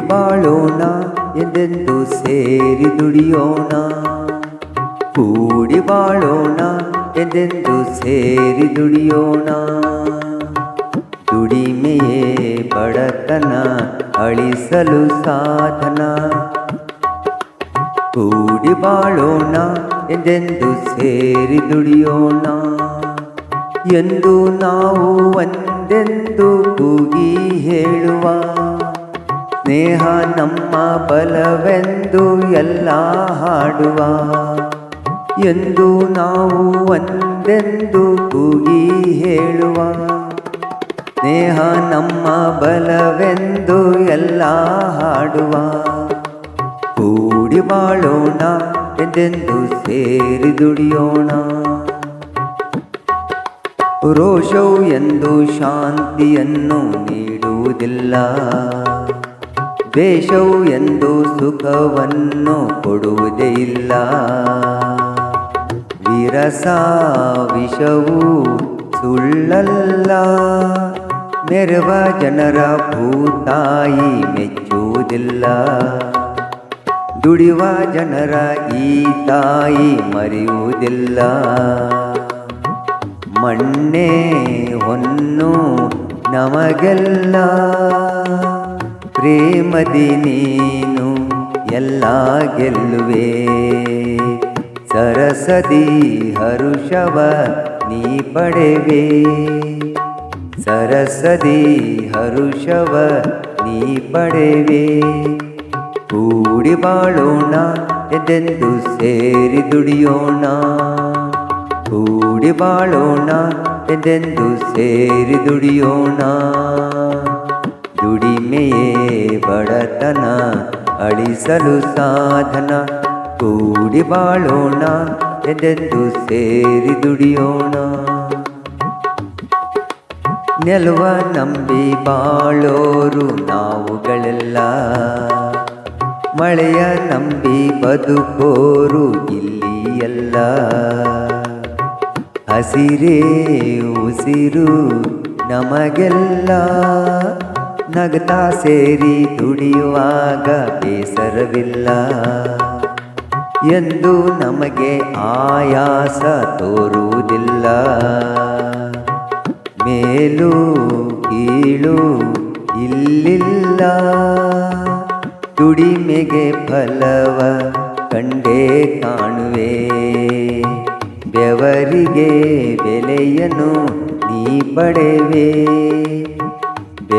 ಬಾಳೋಣ, ಎಂದೆಂದು ಸೇರಿ ದುಡಿಯೋಣ? ಕೂಡಿ ಬಾಳೋಣ, ಎಂದೆಂದು ಸೇರಿ ದುಡಿಯೋಣ? ದುಡಿಮೆಯೇ ಬಡತನ, ಅಳಿಸಲು ಸಾಧನ. ಕೂಡಿ ಬಾಳೋಣ, ಎಂದೆಂದು ಸೇರಿ ದುಡಿಯೋಣ? ಎಂದು ನಾವು ಒಂದೆಂದು ಕೂಗಿ ಹೇಳುವ ಸ್ನೇಹ ನಮ್ಮ ಬಲವೆಂದು ಎಲ್ಲ ಹಾಡುವ. ಎಂದು ನಾವು ಒಂದೆಂದು ಕೂಗಿ ಹೇಳುವ. ಸ್ನೇಹ ನಮ್ಮ ಬಲವೆಂದು ಎಲ್ಲ ಹಾಡುವ. ಕೂಡಿ ಬಾಳೋಣ, ಎಂದೆಂದು ಸೇರಿ ದುಡಿಯೋಣ. ರೋಷವು ಎಂದು ಶಾಂತಿಯನ್ನು ನೀಡುವುದಿಲ್ಲ. ದ್ವೇಷವು ಎಂದು ಸುಖವನ್ನು ಕೊಡುವುದೇ ಇಲ್ಲ. ವಿರಸ ವಿಷವು ಸುಳ್ಳಲ್ಲ. ಮೆರವ ಜನರ ಭೂತಾಯಿ ಮೆಚ್ಚುವುದಿಲ್ಲ. ದುಡಿವ ಜನರ ಈ ತಾಯಿ ಮರೆಯುವುದಿಲ್ಲ. ಮಣ್ಣೆ ಹೊನ್ನು ನಮಗೆಲ್ಲ. ಪ್ರೇಮದಿ ನೀನು ಎಲ್ಲ ಗೆಲ್ಲುವೆ. ಸರಸದಿ ಹರುಷವ ನೀ ಪಡೆವೆ. ಸರಸದಿ ಹರುಷವ ನೀ ಪಡೆವೆ. ಕೂಡಿ ಬಾಳೋಣ, ಎದೆಂದು ಸೇರಿ ದುಡಿಯೋಣ. ಕೂಡಿ ಬಾಳೋಣ, ಎದೆಂದು ಸೇರಿ ದುಡಿಯೋಣ. ದುಡಿಮೆಯೇ ಬಡತನ, ಅಳಿಸಲು ಸಾಧನ. ಕೂಡಿ ಬಾಳೋಣ, ಎದೆಂದು ಸೇರಿ ದುಡಿಯೋಣ. ನೆಲುವ ನಂಬಿ ಬಾಳೋರು ನಾವುಗಳೆಲ್ಲ. ಮಳೆಯ ನಂಬಿ ಬದುಕೋರು ಇಲ್ಲಿ ಎಲ್ಲ. ಹಸಿರೇ ಉಸಿರು ನಮಗೆಲ್ಲ. ನಗತಾ ಸೇರಿ ದುಡಿಯುವಾಗ ಬೇಸರವಿಲ್ಲ. ಎಂದು ನಮಗೆ ಆಯಾಸ ತೋರುವುದಿಲ್ಲ. ಮೇಲು ಕೀಳು ಇಲ್ಲಿಲ್ಲ. ದುಡಿಮೆಗೆ ಫಲವ ಕಂಡೇ ಕಾಣುವೆ. ಬೆವರಿಗೆ ಬೆಲೆಯನ್ನು ನೀ ಪಡೆವೆ.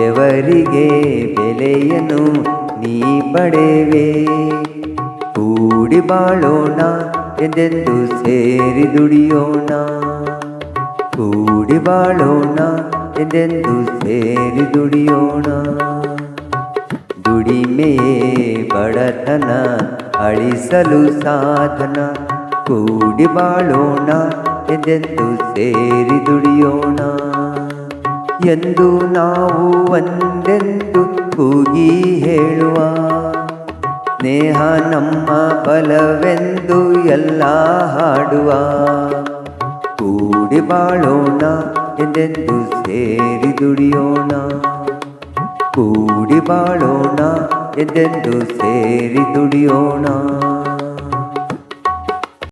ಬೆವರಿಗೆ ಬೆಲೆಯನ್ನು ನೀ ಪಡೆವೆ. ಕೂಡಿ ಬಾಳೋಣ, ಎಂದೆಂದು ಸೇರಿ ದುಡಿಯೋಣ. ಕೂಡಿ ಬಾಳೋಣ, ಎಂದೆಂದು ಸೇರಿ ದುಡಿಯೋಣ. ದುಡಿಮೆಯೇ ಬಡತನ, ಅಳಿಸಲು ಸಾಧನ. ಕೂಡಿ ಬಾಳೋಣ, ಎಂದೆಂದು ಸೇರಿ ದುಡಿಯೋಣ. ಎಂದು ನಾವು ಒಂದೆಂದು ಕೂಗಿ ಹೇಳುವ. ಸ್ನೇಹ ನಮ್ಮ ಬಲವೆಂದು ಎಲ್ಲ ಹಾಡುವ. ಕೂಡಿ ಬಾಳೋಣ, ಎಂದೆಂದು ಸೇರಿ ದುಡಿಯೋಣ. ಕೂಡಿ ಬಾಳೋಣ, ಎಂದೆಂದು ಸೇರಿ ದುಡಿಯೋಣ.